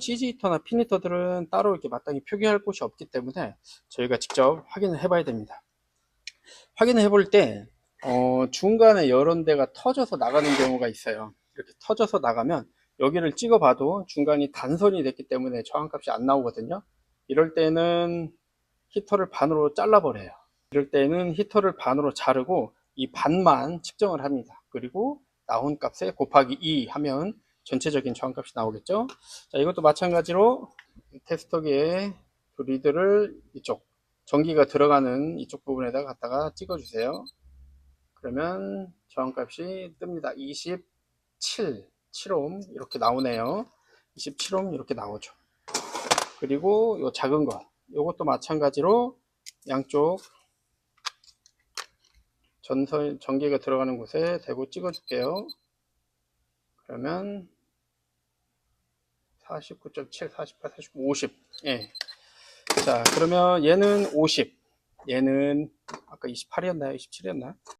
CG 히터나 핀 히터들은 따로 이렇게 마땅히 표기할 곳이 없기 때문에 저희가 직접 확인을 해 봐야 됩니다. 확인을 해볼 때, 어, 중간에 여러 대가 터져서 나가는 경우가 있어요. 이렇게 터져서 나가면 여기를 찍어 봐도 중간이 단선이 됐기 때문에 저항값이 안 나오거든요. 이럴 때는 히터를 반으로 잘라 버려요. 이럴 때는 히터를 반으로 자르고 이 반만 측정을 합니다. 그리고 나온 값에 곱하기 2 하면 전체적인 저항값이 나오겠죠. 자, 이것도 마찬가지로 테스터기에 그 리드를 이쪽 전기가 들어가는 이쪽 부분에다 갖다가 찍어 주세요. 그러면 저항값이 뜹니다. 27, 7옴 이렇게 나오네요. 27옴 이렇게 나오죠. 그리고 요 작은 거, 요것도 마찬가지로 양쪽 전선 전기가 들어가는 곳에 대고 찍어 줄게요. 그러면 49.7, 48, 49, 50. 예. 자, 그러면 얘는 50. 얘는 아까 28이었나요? 27이었나?